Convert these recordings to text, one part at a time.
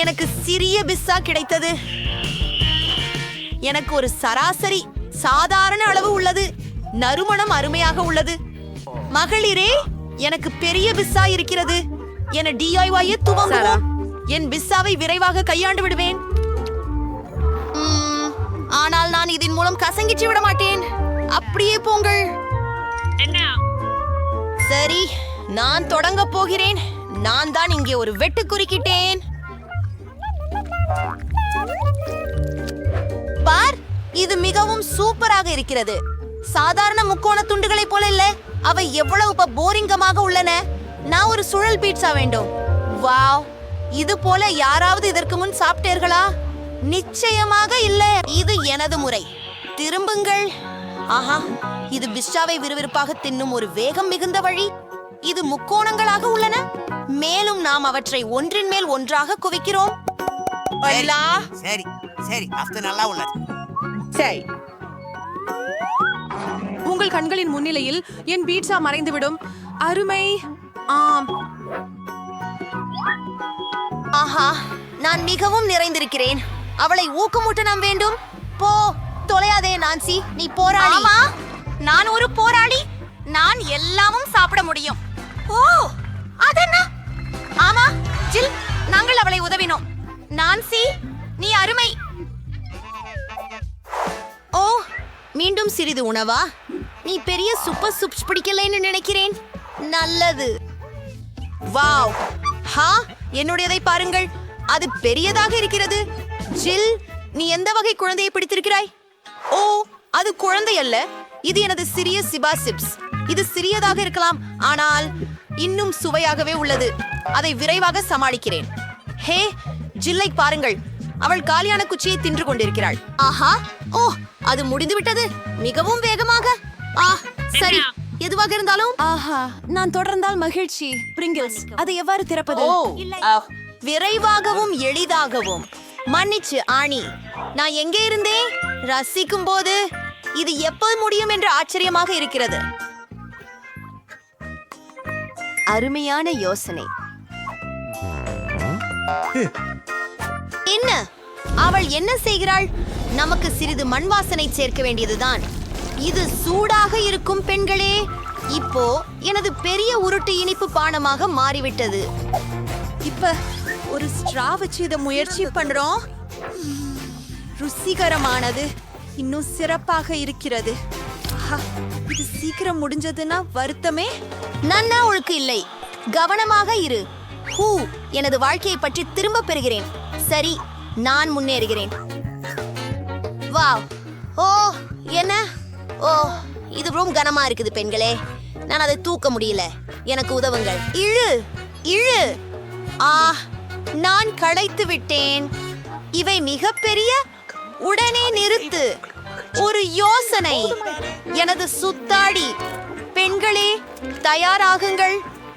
எனக்கு சிறிய பிஸ்ஸா கிடைத்தது. எனக்கு ஒரு சராசரி சாதாரண அளவு உள்ளது. நறுமணம் அருமையாக உள்ளது. மகளிரே எனக்கு பெரிய பிஸ்ஸா இருக்கிறது. என டிஐஒய் துவங்குவோம். என் பிஸ்ஸாவை விரைவாக கையாண்டு விடுவேன். ஆனால் நான் இதன் மூலம் கசங்கிச்சு விட மாட்டேன். அப்படியே போங்கள். சரி நான் தொடங்க போகிறேன். நான் தான் இங்கே ஒரு வெட்டு குறுக்கிட்டேன். பார் இது மிகவும் சூப்பராக இருக்கிறது. சாதாரண முக்கோண துண்டுகளைப் போல இல்ல. அவை எவ்வளவு போரிங்கமாக உள்ளன. நான் ஒரு சுழல் பீட்சா வேண்டும். வாவ் இது போல யாராவது இதற்கு முன் சாப்பிட்டீர்களா? நிச்சயமாக இல்ல. இது எனது முறை. திரும்புங்கள். ஆஹா இது பிஸ்டாவை விறுவிறுப்பாக தின்னும் ஒரு வேகம் மிகுந்த வழி. இது முக்கோணங்களாக உள்ளன. மேலும் நாம் அவற்றை ஒன்றின் மேல் ஒன்றாக குவிக்கிறோம். சரி சரி அது நல்லா உள்ளது சரி. உங்கள் கண்களின் முன்னிலையில் என் பீட்சா மறைந்துவிடும். அருமை ஆம். ஆஹா நான் மிகவும் நிறைந்திருக்கிறேன். அவளை ஊக்கமூட்ட நாம் வேண்டும். போ தொலையாதே நான்சி. நீ போராளி. ஆமா நான் ஒரு போராளி. நான் எல்லாமும் சாப்பிட முடியும். ஓ அதென்ன? ஆமா ஜில் நாங்கள் அவளை உதவினோம். நான்சி நீ அருமை. ஓ மீண்டும் சிறிது உணவா? நீ பெரிய சூப்பர் சூப்ஸ் பிடிக்கலைன்னு நினைக்கிறேன். நல்லது. வாவ். ஹா என்னுடையதை பாருங்கள். அது பெரியதாக இருக்கிறது. ஜில் நீ எந்த வகை குழந்தையை பிடித்திருக்கிறாய்? ஓ அது குழந்தை அல்ல. இது எனது சிறிய சிபா சிப்ஸ். இது சிறியதாக இருக்கலாம் ஆனால் இன்னும் சுவையாகவே உள்ளது. அதை விரைவாக சமாளிக்கிறேன். ஹே ஜில்லை பாருங்கள். அவள் காலியான குச்சியை தின்று கொண்டிருக்கிறாள். ஆஹா! ஓ அது முடிந்து விட்டது. மிகவும் வேகமாக. ஆ சரி. எதுவாக இருந்தாலும்? ஆஹா நான் தொடர்ந்தால் மகிழ்ச்சி. பிரிங்கிள்ஸ் அதை எவ்வாறு திறப்பது? ஓ விரைவாகவும் எளிதாகவும். மன்னிச்சு ஆணி நான் எங்கே இருந்தேன் ரசிக்கும் போது இது எப்போது முடியும் என்று ஆச்சரியமாக இருக்கிறது. அருமையான யோசனை. என்ன? அவள் என்ன செய்கிறாள்? நமக்கு சிறிது மண் வாசனை சேர்க்க வேண்டியதுதான். இது சூடாக இருக்கும் பெண்களே. இப்போ எனது பெரிய உருட்டு இனிப்பு பானமாக மாறிவிட்டது. இப்ப ஒரு ஸ்ட்ரா வச்சு இதை முயற்சி பண்றோம். ருசிகரமானது. இன்னும் சிறப்பாக இருக்கிறது. இது சீக்கிரம் முடிஞ்சதுன்னா வருத்தமே. நன்னா ஒழுக்கு இல்லை. கவனமாக இரு. ஹூ எனது வாழ்க்கையை பற்றி திரும்ப பெறுகிறேன். சரி நான் முன்னேறுகிறேன். வாவ். ஓ என்ன? ஓ இது ரொம்ப கனமா இருக்குது பெண்களே. நான் அதை தூக்க முடியல. எனக்கு உதவுங்கள். இழு இழு. ஆ நான் களைத்து விட்டேன். இவை மிகப்பெரிய உடனே நிறுத்து. ஒரு யோசனை. எனது சுத்தாடி. பெண்களே தயாராகுங்கள்.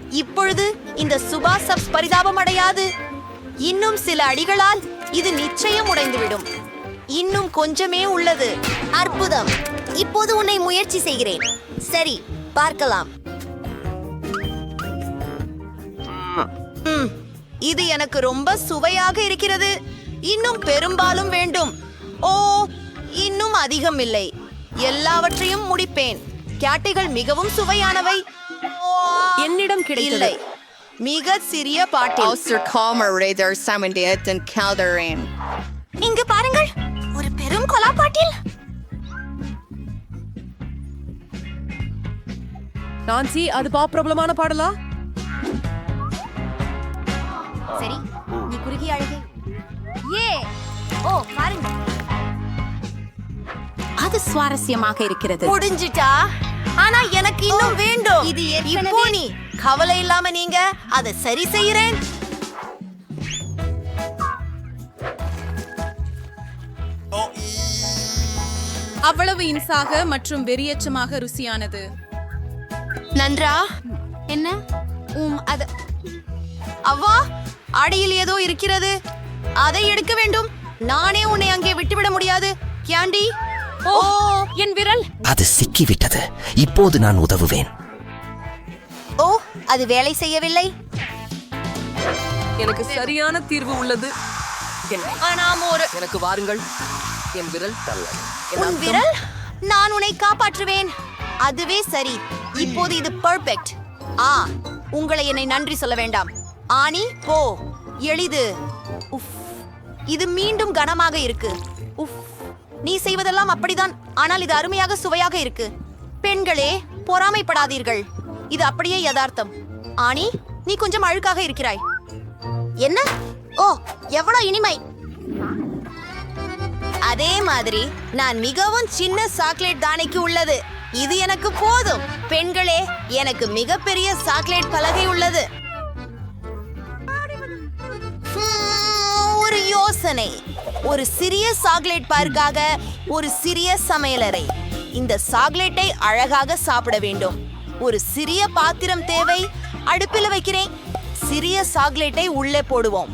இப்பொழுது இந்த சுபாசப் பரிதாபம் அடையாது இன்னும் சில அடிகளால் இது நிச்சயம் உடைந்துவிடும். இன்னும் கொஞ்சமே உள்ளது. அற்புதம். இப்போது உன்னை முயற்சி செய்கிறேன். சரி பார்க்கலாம். இது எனக்கு ரொம்ப சுவையாக இருக்கிறது. இன்னும் பெரும்பாலும் வேண்டும். ஓ இன்னும் அதிகம் இல்லை. எல்லாவற்றையும் முடிப்பேன். கேட்டைகள் மிகவும் சுவையானவை. என்னிடம் கிடைத்தது. மிக சிறிய பாட்டில். Sammen det den Kalderen. இங்கு பாருங்கள் ஒரு பெரும் கொலாப்பாட்டில் நான்சி அது பா பிரபலமான பாடலா? சரி நீ குறுகிய அழகே. ஏ ஓ பாருங்க. அது சுவாரஸ்யமாக இருக்கிறது. முடிஞ்சிட்டா? ஆனா எனக்கு இன்னும் வேண்டும். இது இப்போ நீ கவலை இல்லாம நீங்க அதை சரி செய்யறேன். அவ்வளவு இன்சாக மற்றும் வெறியச்சமாக ருசியானது. நன்றா. என்ன? உம் அது அவ்வா அடியில் ஏதோ இருக்கிறது. அதை எடுக்க வேண்டும். நானே உன்னை அங்கே விட்டுவிட முடியாது. கியாண்டி? ஓ. என் விரல். அது சிக்கிவிட்டது. இப்போது நான் உதவுவேன். ஓ அது வேலை செய்யவில்லை? எனக்கு சரியான தீர்வு உள்ளது. எனக்கு வாருங்கள். என் விரல் தள்ள உன் விரல்? நான் உன்னை காப்பாற்றுவேன். அதுவே சரி. இப்போது இது பெர்ஃபெக்ட் ஆ உங்களை என்னை நன்றி சொல்ல வேண்டாம். ஆனி போ. எளிது. உஃப். இது மீண்டும் கனமாக இருக்கு. உஃப். நீ செய்வதெல்லாம் அப்படிதான். ஆனால் இது அருமையாக சுவையாக இருக்கு. பெண்களே பொறாமைப்படாதீர்கள். இது அப்படியே யதார்த்தம். ஆனி நீ கொஞ்சம் அழுக்காக இருக்கிறாய். என்ன? ஓ எவ்வளவு இனிமை. அதே மாதிரி நான் மிகவும் சின்ன சாக்லேட் தானைக்கு உள்ளது. இது எனக்கு போதும். பெண்களே எனக்கு மிகப்பெரிய சாக்லேட் பலகை உள்ளது. ஒரு யோசனை. ஒரு சிறிய சாக்லேட் பார்க்காக ஒரு சிறிய சமையலறை. இந்த சாக்லேட்டை அழகாக சாப்பிட வேண்டும். ஒரு சிறிய பாத்திரம் தேவை. அடுப்பில் வைக்கிறேன். சிறிய சாக்லேட்டை உள்ளே போடுவோம்.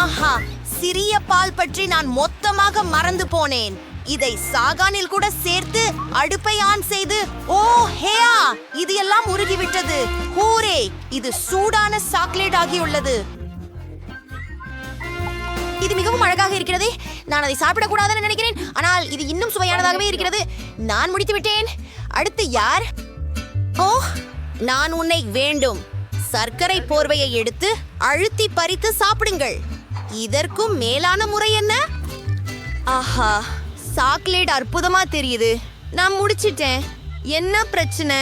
ஆஹா சிறிய பால் பற்றி நான் மொத்தமாக மறந்து போனேன். இதை சாகானில் கூட சேர்த்து அடுப்பை ஆன் செய்து ஓ ஹேயா இது எல்லாம் உருகிவிட்டது. ஹூரே இது சூடான சாக்லேட் ஆகியுள்ளது. இது மிகவும் அழகாக இருக்கிறதே. நான் அதை சாப்பிடக்கூடாதுன்னு நினைக்கிறேன். ஆனால் இது இன்னும் சுவையானதாகவே இருக்கிறது. நான் முடித்து விட்டேன் அடுத்து யார்? ஓ நான் உன்னை வேண்டும். சர்க்கரை போர்வையை எடுத்து அழுத்தி பறித்து சாப்பிடுங்கள். இதற்கும் மேலான முறை என்ன? ஆஹா சாக்லேட் அற்புதமா தெரியுது. நான் முடிச்சிட்டேன். என்ன பிரச்சனை?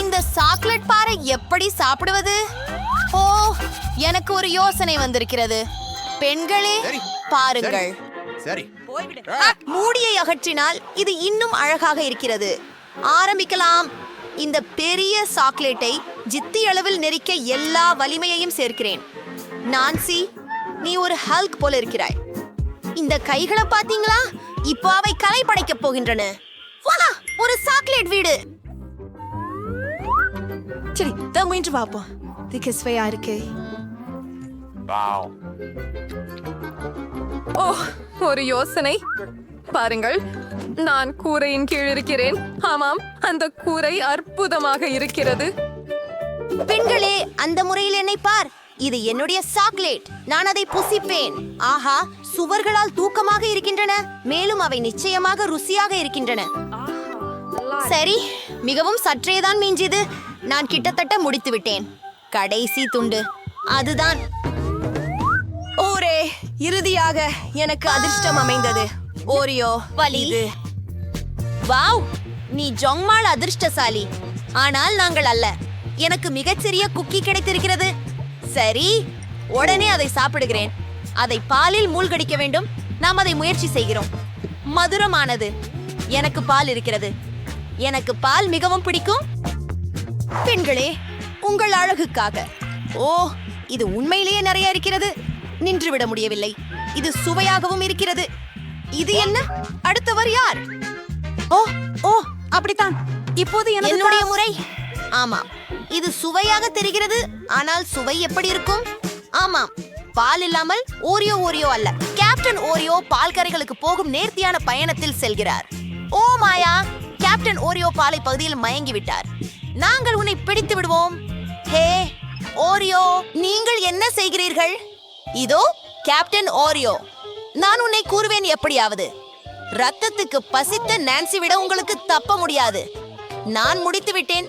இந்த சாக்லேட் பாறை எப்படி சாப்பிடுவது? ஓ எனக்கு ஒரு யோசனை வந்திருக்கிறது. பெண்களே பாருங்கள். மூடியை அகற்றினால் இது இன்னும் அழகாக இருக்கிறது. ஆரம்பிக்கலாம். இந்த பெரிய சாக்லேட்டை ஜித்தி அளவில் நெரிக்க எல்லா வலிமையையும் சேர்க்கிறேன். நான்சி நீ ஒரு ஹல்க் போல இருக்கிறாய். இந்த கைகளை பாத்தீங்களா இப்போ அவை கலை படைக்கப் போகின்றன. வா, ஒரு சாக்லேட் வீடு. சரி தான் முயன்று பார்ப்போம். இதுக்கு சுவையா இருக்கு. ஓ ஒரு யோசனை. பாருங்கள் நான் கூரையின் கீழ் இருக்கிறேன். ஆமாம் அந்த கூரை அற்புதமாக இருக்கிறது. பெண்களே அந்த முறையில் என்னை பார். இது என்னுடைய சாக்லேட். நான் அதை புசிப்பேன். ஆஹா சுவர்களால் தூக்கமாக இருக்கின்றன. மேலும் அவை நிச்சயமாக ருசியாக இருக்கின்றன. சரி மிகவும் சற்றேதான் மிஞ்சியது. நான் கிட்டத்தட்ட முடித்து விட்டேன். கடைசி துண்டு. அதுதான். ஓரே இறுதியாக எனக்கு அதிர்ஷ்டம் அமைந்தது. ஓரியோ வலி. வாவ் நீ ஜொங்மாள் அதிர்ஷ்டசாலி. ஆனால் நாங்கள் அல்ல. எனக்கு மிகச்சிறிய குக்கி கிடைத்திருக்கிறது. சரி உடனே அதை சாப்பிடுகிறேன். அதை பாலில் மூழ்கடிக்க வேண்டும். நாம் அதை முயற்சி செய்கிறோம். மதுரமானது. எனக்கு பால் இருக்கிறது. எனக்கு பால் மிகவும் பிடிக்கும். பெண்களே உங்கள் அழகுக்காக. ஓ இது உண்மையிலேயே நிறைய இருக்கிறது. நின்றுவிட முடியவில்லை. இது சுவையாகவும் இருக்கிறது. இது என்ன? அடுத்தவர் யார்? ஓ ஓ அப்படித்தான். இப்போது என்னுடைய முறை. ஆமாம் இது சுவையாக தெரிகிறது ஆனால் சுவை எப்படி இருக்கும்? ஆமாம். பால் இல்லாமல் ஓரியோ ஓரியோ அல்ல. கேப்டன் ஓரியோ பால்கரைகளுக்கு போகும் நேர்த்தியான பயணத்தில் செல்கிறார். ஓ மாயா கேப்டன் ஓரியோ பாலை பகுதியில் மயங்கி விட்டார் நாங்கள் உன்னை பிடித்து விடுவோம். ஹே ஓரியோ நீங்கள் என்ன செய்கிறீர்கள்? இதோ கேப்டன் ஓரியோ. நான் உன்னை கூறுவேன் எப்படியாவது. ரத்தத்துக்கு பசித்த நான்சி விட உங்களுக்கு தப்ப முடியாது. நான் முடித்து விட்டேன்.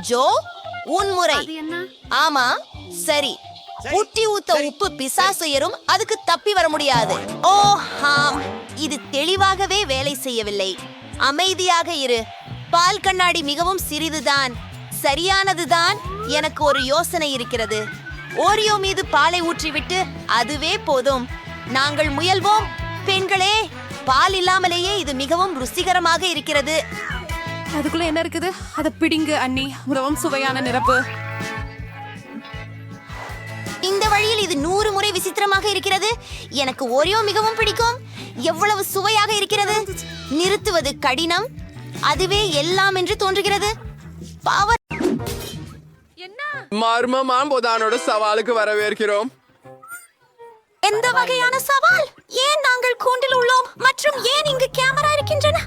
ஜோ உன் முறை. ஆமா சரி. புட்டி ஊத்த உப்பு பிசாசுயரும் அதுக்கு தப்பி வர முடியாது. ஓ ஹாம். இது தெளிவாகவே வேலை செய்யவில்லை. அமைதியாக இரு. பால் கண்ணாடி மிகவும் சிறிதுதான். சரியானதுதான் எனக்கு ஒரு யோசனை இருக்கிறது. ஓரியோ மீது பாலை ஊற்றிவிட்டு அதுவே போதும். நாங்கள் முயல்வோம். பெண்களே பால் இல்லாமலேயே இது மிகவும் ருசிகரமாக இருக்கிறது. அதுக்குள்ள என்ன இருக்குது? அதை பிடிங்க அண்ணி. மிகவும் சுவையான நிரப்பு. இந்த வழியில் இது நூறு முறை விசித்திரமாக இருக்கிறது. எனக்கு ஓரியோ மிகவும் பிடிக்கும். எவ்வளவு சுவையாக இருக்கிறது. நிறுத்துவது கடினம். அதுவே எல்லாம் என்று தோன்றுகிறது. பவர் மர்ம மாம்போதானோட சவாலுக்கு வரவேற்கிறோம். எந்த வகையான சவால்? ஏன் நாங்கள் கூண்டில் உள்ளோம் மற்றும் ஏன் இங்கு கேமரா இருக்கின்றன?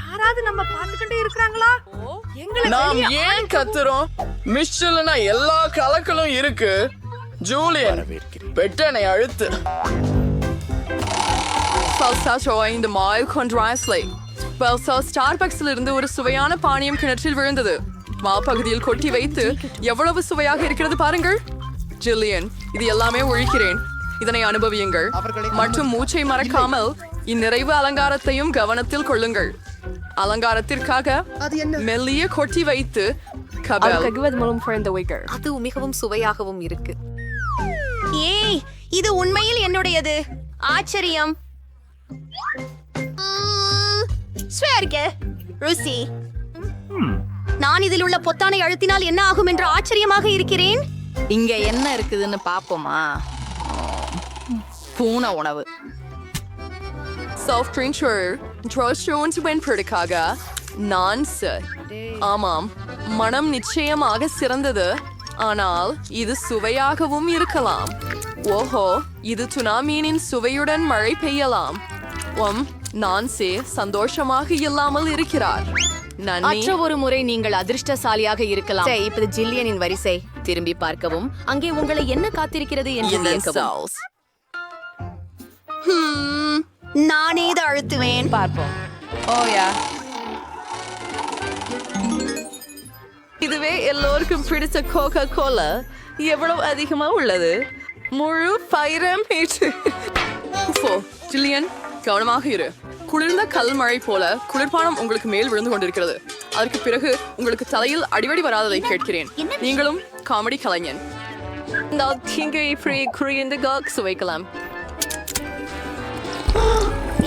யாராவது நம்ம பார்த்துக்கிட்டே இருக்கிறாங்களா? எங்களை நாம் ஏன் கத்துறோம்? மிஷல்னா எல்லா கலக்களும் இருக்கு. ஜூலியன் பெட்டனை அழுத்து. இந்த மாயில் கொன்றாஸ்லை பல்சா ஸ்டார்பக்ஸில் இருந்து ஒரு சுவையான பானியம் கிணற்றில் விழுந்தது. மாப்பகுதியில் கொட்டி வைத்து எவ்வளவு சுவையாக இருக்கிறது பாருங்கள். ஜில்லியன் இது எல்லாமே ஒழிக்கிறேன். இதனை அனுபவியுங்கள். மற்றும் மூச்சை மறக்காமல் இந்நிறைவு அலங்காரத்தையும் கவனத்தில் கொள்ளுங்கள். அலங்காரத்திற்காக மெல்லிய கொட்டி வைத்து அது மிகவும் சுவையாகவும் இருக்கு. ஏய் இது உண்மையில் என்னுடையது? ஆச்சரியம். ருசி. நான் இதில் உள்ள பொத்தானை அழுத்தினால் என்ன ஆகும் என்று ஆச்சரியமாக இருக்கிறேன்? இங்க என்ன இருக்குதுன்னு பாப்போமா? பூனை உணவு சாஃப்ட் ட்ரிங்க் ட்ரோஸ்டோன்ஸ் வெண்படுக்காக நான் சார் ஆமாம் மனம் நிச்சயமாக சிறந்தது ஆனால் இது சுவையாகவும் இருக்கலாம் ஓஹோ இது சுனாமீனின் சுவையுடன் மழை பெய்யலாம் ஒம் நான்சே சந்தோஷமாக இல்லாமல் இருக்கிறார் நன்றி மற்ற ஒரு முறை நீங்கள் அதிர்ஷ்டசாலியாக இருக்கலாம் இப்போது ஜில்லியனின் வரிசை திரும்பி பார்க்கவும் அங்கே உங்களை என்ன காத்திருக்கிறது என்று நானே இதை அழுத்துவேன். பார்ப்போம். ஓயா இதுவே எல்லோருக்கும் பிடிச்ச கோகா கோலா எவ்வளவு அதிகமா உள்ளது? முழு பயிரம் ஜில்லியன் கவனமாக இரு. குளிர்ந்த கல் மழை போல குளிர்பானம் உங்களுக்கு மேல் விழுந்து கொண்டிருக்கிறது. அதற்கு பிறகு உங்களுக்கு தலையில் அடிவடி வராததை கேட்கிறேன். நீங்களும் காமெடி கலைஞன். நான் இங்கு இப்படி குறைந்த காக் சுவைக்கலாம்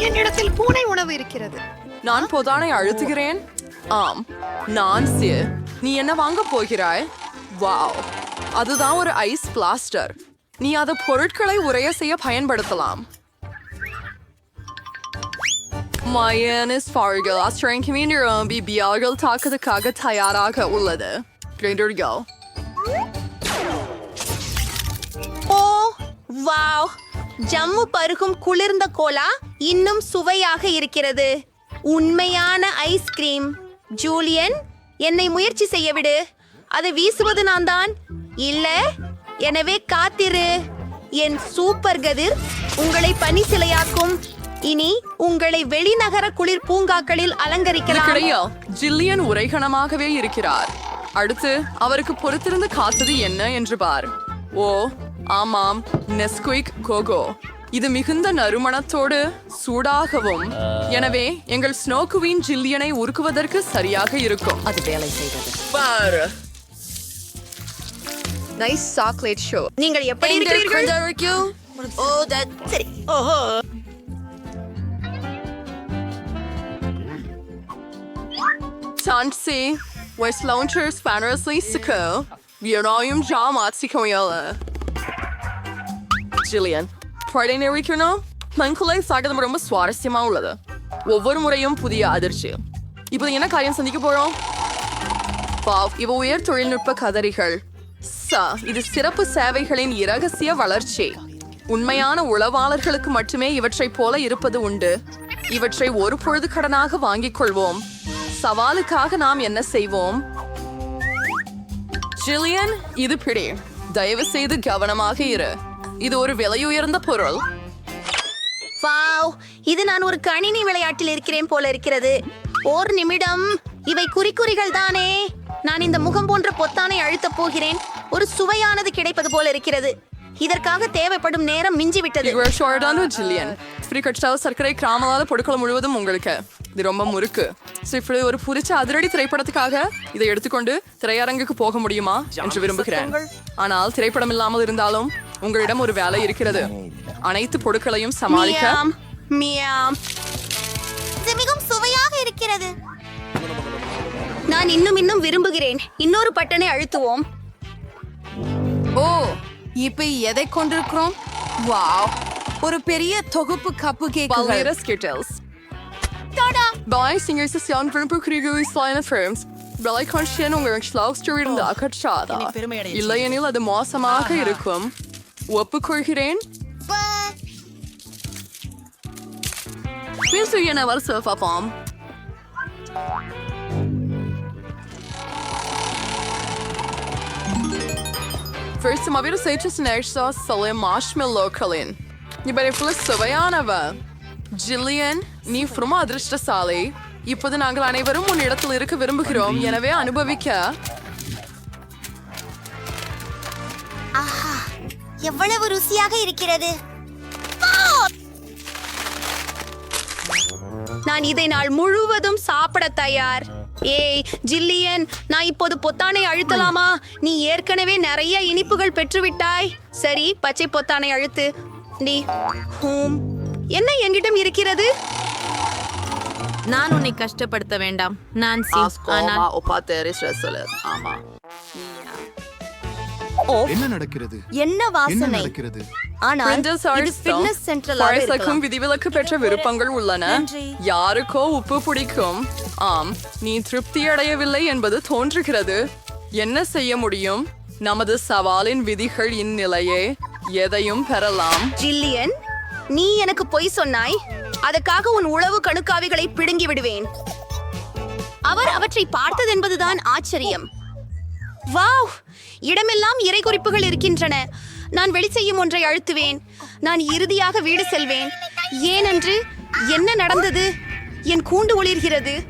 என்னிடத்தில் பூனை உணவு இருக்கிறது. நான் பொதானை அழுத்துகிறேன். ஆம் நான் சிர் நீ என்ன வாங்க போகிறாய்? வாவ் அதுதான் ஒரு ஐஸ் பிளாஸ்டர். நீ அதை பொருட்களை உரைய செய்ய பயன்படுத்தலாம். மயனஸ் ஃபார்கள் ஆஸ்திரேலிய நிரம்பி பியார்கள் தாக்குதலுக்காக தயாராக உள்ளது கிரைண்டர்கள் ஓ வாவ் ஜம்மு பருகும் குளிர்ந்த கோலா இன்னும் சுவையாக இருக்கிறது. உண்மையான ஐஸ்கிரீம் ஜூலியன் என்னை முயற்சி செய்ய விடு அதை வீசுவது நான் தான். இல்ல எனவே காத்திரு. என் சூப்பர் கதிர் உங்களை பனி சிலையாக்கும். இனி உங்களை வெளிநகர குளிர் பூங்காக்களில் அலங்கரிக்கலாம். ஜில்லியன் உரைகணமாகவே இருக்கிறார். அடுத்து அவருக்கு பொறுத்திருந்து காத்தது என்ன என்று பார். ஓ ஆமாம் நெஸ்குயிக் கோகோ. இது மிகுந்த நறுமணத்தோடு சூடாகவும். எனவே எங்கள் ஸ்னோ குவீன் ஜில்லியனை உருக்குவதற்கு சரியாக இருக்கும். அது வேலை செய்தது. பாரு. நைஸ் சாக்லேட் ஷோ நீங்கள் எப்படி இருக்கிறீர்கள் ஓ that- சரி. ஓஹோ. Tansi, West Launchers Fantasy Siko, Vionaum Jamat Sikoyala. Jillian, Friday நினைக்கணும் மங்குலை சாகதம் ரொம்ப சுவாரஸ்யமா உள்ளது. ஒவ்வொரு முறையும் புதிய அதிர்ச்சி. இப்போ என்ன காரியம் சந்திக்க போறோம்? வாவ் இவ உயர் தொழில்நுட்ப கதறிகள். ச இது சிறப்பு சேவைகளின் இரகசிய வளர்ச்சி. உண்மையான உளவாளர்களுக்கு மட்டுமே இவற்றைப் போல இருப்பது உண்டு. இவற்றை ஒரு பொழுது கடனாக வாங்கிக் கொள்வோம். சவாலுக்காக நாம் என்ன செய்வோம்? ஜில்லியன் இது பிடி. தயவு செய்து கவனமாக இரு. இது ஒரு விலையுயர்ந்த பொருள். வாவ் இது நான் ஒரு கணினி விளையாட்டில் இருக்கிறேன் போல இருக்கிறது. ஓர் நிமிடம். இவை குறிக்குறிகள் தானே. நான் இந்த முகம் போன்ற பொத்தானை அழுத்தப் போகிறேன். ஒரு சுவையானது கிடைப்பது போல இருக்கிறது. இதற்காக தேவைப்படும் நேரம் மிஞ்சிவிட்டது. இவர் ஷோர்டான ஜில்லியன் ஃப்ரீ கட்சால் சர்க்கரை கிராமலாத பொருட்கள் முழுவதும் உங்களுக்கு. இது ரொம்ப முறுக்கு. இப்படி ஒரு புரிச்ச அதிரடி திரைப்படத்துக்காக இதை எடுத்துக்கொண்டு திரையரங்குக்கு போக முடியுமா என்று விரும்புகிறேன். ஆனால் திரைப்படம் இல்லாமல் இருந்தாலும் உங்களிடம் ஒரு வேலை இருக்கிறது. அனைத்து பொருட்களையும் சமாளிக்க. இது மிகவும் சுவையாக இருக்கிறது. நான் இன்னும் இன்னும் விரும்புகிறேன். இன்னொரு பட்டனை அழுத்துவோம். ஓ இப்ப எதை கொண்டிருக்கிறோம்? வாவ் ஒரு பெரிய தொகுப்பு கப்பு கேக்குகள். ஸ்கிட்டல்ஸ் Bei Singersession விரும்புகிறீர்கள் kleine Firms விலை கான்ஷியன் உங்கள் ஸ்லாக்ஸ்டர் இருந்து அகற்றாதா? இல்லையெனில் அது மோசமாக இருக்கும். ஒப்புக்கொள்கிறேன் பேசு என வருஷ பார்ப்போம் Versamavir seçes nersa salı marshmallowகளின் இவரைக்குள்ள சுவையானவ ஜில்லியன் நீ ஃப்ரமா அதிர்ஷ்டசாலி இப்போது நாங்கள் அனைவரும் உன் இடத்தில் இருக்க விரும்புகிறோம் எனவே அனுபவிக்க ஆஹா எவ்வளவு ருசியாக இருக்கிறது? நான் இதை நாள் முழுவதும் சாப்பிட தயார். ஏய் ஜில்லியன் நான் இப்போது பொத்தானை அழுத்தலாமா? நீ ஏற்கனவே நிறைய இனிப்புகள் பெற்றுவிட்டாய். சரி பச்சை பொத்தானை அழுத்து. நீ ஹூம் என்ன என்கிட்டம் இருக்கிறது? நான் உன்னை கஷ்டப்படுத்த வேண்டாம் நான்சி. ஆனால் ஆமா. என்ன நடக்கிறது? என்ன என்ன வாசனை? நடக்கிறது? ஆனால் இது. ஃபிட்னஸ் சென்ட்ரலாக இருக்கலாம். விதிவிலக்கு பெற்ற விருப்பங்கள் உள்ளன. யாருக்கோ உப்பு பிடிக்கும். ஆம் நீ திருப்தி அடையவில்லை என்பது தோன்றுகிறது. என்ன செய்ய முடியும்? நமது சவாலின் விதிகள் இந்நிலையே. எதையும் பெறலாம். ஜில்லியன் நீ எனக்கு பொய் சொன்னாய். அதுக்காக உன் உளவு கணுக்காவிகளை பிடுங்கி விடுவேன். அவர் அவற்றை பார்த்தது என்பதுதான் ஆச்சரியம். வாவ்! இடமெல்லாம் இறை குறிப்புகள் இருக்கின்றன. நான் வெளி செய்யும் ஒன்றை அழுத்துவேன். நான் இறுதியாக வீடு செல்வேன். ஏனென்று என்ன நடந்தது? என் கூண்டு ஒளிர்கிறது.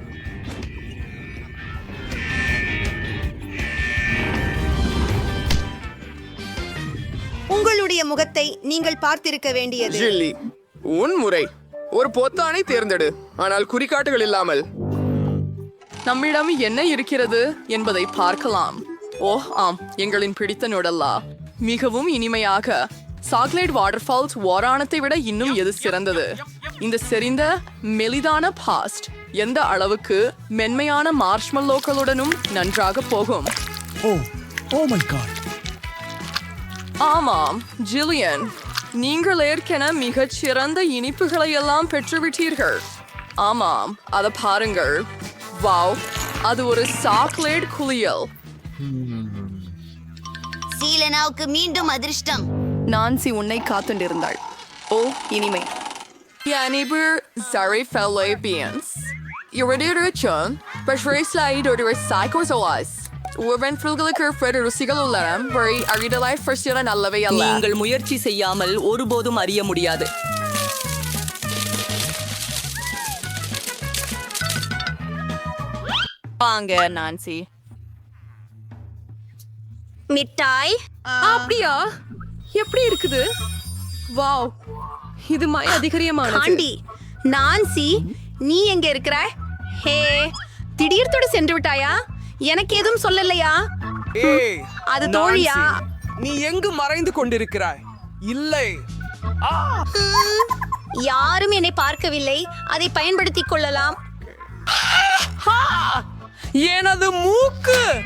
உங்களுடைய முகத்தை நீங்கள் பார்த்திருக்க வேண்டியது. ஜில்லி உன் முறை. ஒரு பொத்தானை தேர்ந்தெடு. ஆனால் குறிகாட்டுகள் இல்லாமல். நம்மிடம் என்ன இருக்கிறது என்பதை பார்க்கலாம். ஓ ஆம். எங்களின் பிடித்த நுடல்லா. மிகவும் இனிமையாக. சாக்லேட் வாட்டர்ஃபால்ஸ் ஓராணத்தை விட இன்னும் எது சிறந்தது? இந்த செறிந்த மெலிதான பாஸ்ட் எந்த அளவுக்கு மென்மையான மார்ஷ்மல்லோக்களுடனும் நன்றாக போகும்? ஓ ஓ மை காட் ஆமாம் ஜில்லியன். நீங்கள் ஏற்கென மிகச் சிறந்த இனிப்புகளை எல்லாம் பெற்றுவிட்டீர்கள். ஆமாம் அதை பாருங்கள். வாவ் அது ஒரு சாக்லேட் குளியல். சீலனாவுக்கு மீண்டும் அதிர்ஷ்டம். நான்சி உன்னை காத்துண்டிருந்தாள். ஓ இனிமை. Janiber Zari Philippians. Iridirichan, Bashrislide or the Psychozoas. பிற ருசிகள் உள்ளன வழி அறிதலாய் ஃபர்ஸ்டில நல்லவை அல்ல நீங்கள் முயற்சி செய்யாமல் ஒருபோதும் அறிய முடியாது. வாங்க நான்சி. மிட்டாய்? அப்படியா? எப்படி இருக்குது? வாவ். இது மய அதிகரியமானது. ஆண்டி நான்சி நீ எங்க இருக்கிற? ஹே திடீர்த்தோடு சென்று விட்டாயா? எனக்கு எதுவும் சொல்லலையா? ஏய் அது தோழியா? நீ எங்கு மறைந்து கொண்டிருக்கிறாய்? இல்லை. யாரும் என்னை பார்க்கவில்லை. அதை பயன்படுத்திக் கொள்ளலாம். எனது மூக்கு.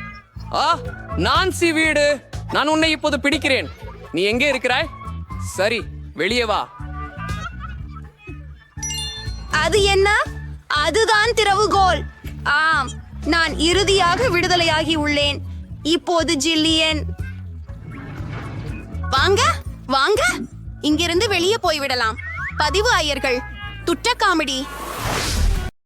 ஆ. நான்சி வீடு. நான் உன்னை இப்போது பிடிக்கிறேன். நீ எங்கே இருக்கிறாய்? சரி வெளியே வா. அது என்ன? அதுதான் திறவுகோல். ஆம் நான் இறுதியாக விடுதலையாகி உள்ளேன். இப்போது ஜில்லியன். வாங்க வாங்க. இங்கிருந்து வெளியே போய்விடலாம். பதிவு ஐயர்கள். துட்ட காமெடி